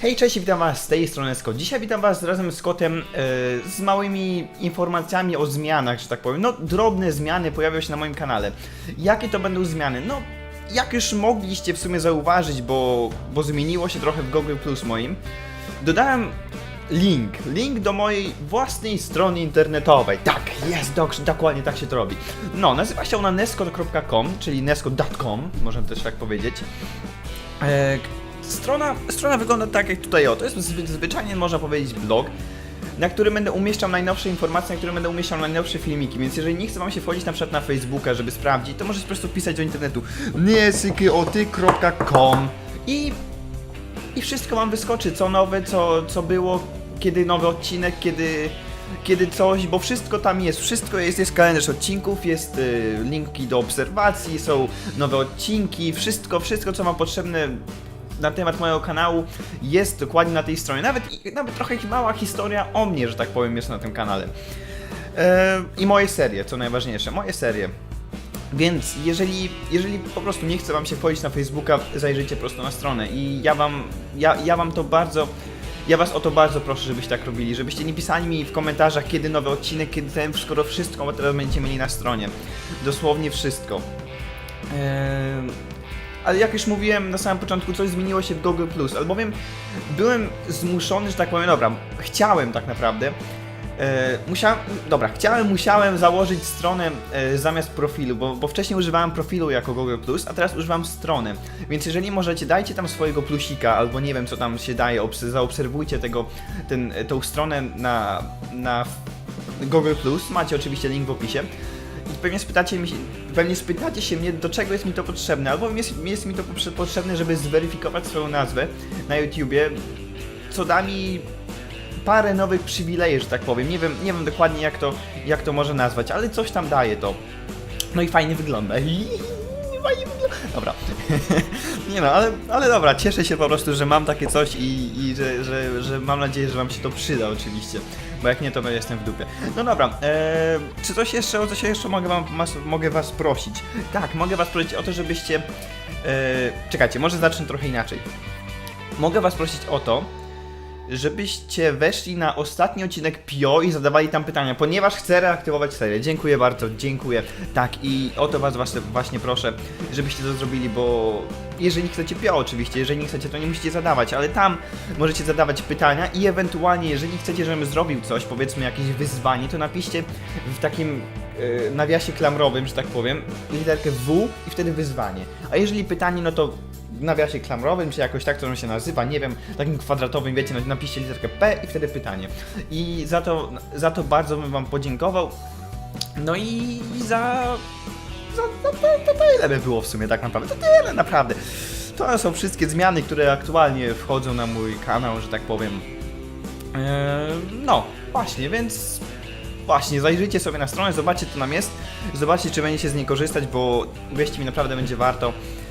Hej, cześć, witam Was z tej strony Scott. Dzisiaj witam Was razem z Scottem yy, e, z małymi informacjami o zmianach, że tak powiem. No, drobne zmiany pojawią się na moim kanale. Jakie to będą zmiany? No, jak już mogliście w sumie zauważyć, bo, bo zmieniło się trochę w Google Plus moim, dodałem link, link do mojej własnej strony internetowej. Tak, jest, dok- dokładnie tak się to robi. No, nazywa się ona nescot.com, czyli nescot.com, można też tak powiedzieć. E, Strona, strona wygląda tak jak tutaj, o, to jest zwy, zwyczajnie można powiedzieć blog, na którym będę umieszczał najnowsze informacje, na którym będę umieszczał najnowsze filmiki, więc jeżeli nie chce wam się wchodzić na przykład na Facebooka, żeby sprawdzić, to możecie po prostu pisać do internetu niesykyoty.com i, i wszystko wam wyskoczy, co nowe, co, co było, kiedy nowy odcinek, kiedy kiedy coś, bo wszystko tam jest, wszystko jest, jest kalendarz odcinków, jest y, linki do obserwacji, są nowe odcinki, wszystko, wszystko co Wam potrzebne na temat mojego kanału jest dokładnie na tej stronie. Nawet, nawet trochę mała historia o mnie, że tak powiem, jest na tym kanale. E, I moje serie, co najważniejsze, moje serie. Więc jeżeli, jeżeli po prostu nie chce Wam się wchodzić na Facebooka, zajrzyjcie prosto na stronę i ja Wam, ja, ja wam to bardzo ja was o to bardzo proszę, żebyście tak robili, żebyście nie pisali mi w komentarzach, kiedy nowy odcinek, kiedy ten, skoro wszystko, bo teraz będziecie mieli na stronie. Dosłownie wszystko. Eee, ale jak już mówiłem na samym początku, coś zmieniło się w Google Plus, albowiem byłem zmuszony, że tak powiem, dobra, chciałem tak naprawdę. E, musiałem, dobra, chciałem, musiałem założyć stronę e, zamiast profilu, bo, bo, wcześniej używałem profilu jako Google Plus, a teraz używam strony. Więc jeżeli możecie, dajcie tam swojego plusika, albo nie wiem co tam się daje, zaobserwujcie tego, ten, tą stronę na, na Google Plus. Macie oczywiście link w opisie pewnie spytacie, mi, pewnie spytacie się mnie, do czego jest mi to potrzebne, albo jest, jest mi to potrzebne, żeby zweryfikować swoją nazwę na YouTubie, co da mi parę nowych przywilejów, że tak powiem. Nie wiem, nie wiem dokładnie jak to, jak to może nazwać, ale coś tam daje to. No i fajnie wygląda. Fajnie wygląda. Dobra. nie no, ale, ale dobra, cieszę się po prostu, że mam takie coś i, i że, że, że mam nadzieję, że Wam się to przyda oczywiście bo jak nie, to no jestem w dupie. No dobra, e, czy coś jeszcze, o coś jeszcze mogę, wam, mas, mogę was prosić? Tak, mogę was prosić o to, żebyście... E, czekajcie, może zacznę trochę inaczej. Mogę was prosić o to, żebyście weszli na ostatni odcinek PIO i zadawali tam pytania, ponieważ chcę reaktywować serię. Dziękuję bardzo, dziękuję. Tak, i o to was właśnie, proszę, żebyście to zrobili, bo jeżeli chcecie PIO oczywiście, jeżeli nie chcecie, to nie musicie zadawać, ale tam możecie zadawać pytania i ewentualnie, jeżeli chcecie, żebym zrobił coś, powiedzmy jakieś wyzwanie, to napiszcie w takim yy, nawiasie klamrowym, że tak powiem, literkę W i wtedy wyzwanie. A jeżeli pytanie, no to w nawiasie klamrowym, czy jakoś tak to się nazywa, nie wiem, takim kwadratowym, wiecie, napiszcie literkę P i wtedy pytanie. I za to, za to bardzo bym Wam podziękował. No i za... za to, to, to tyle by było w sumie tak naprawdę, to tyle naprawdę. To są wszystkie zmiany, które aktualnie wchodzą na mój kanał, że tak powiem. Eee, no, właśnie, więc właśnie, zajrzyjcie sobie na stronę, zobaczcie co nam jest, zobaczcie czy będzie się z niej korzystać, bo uwierzcie mi, naprawdę będzie warto.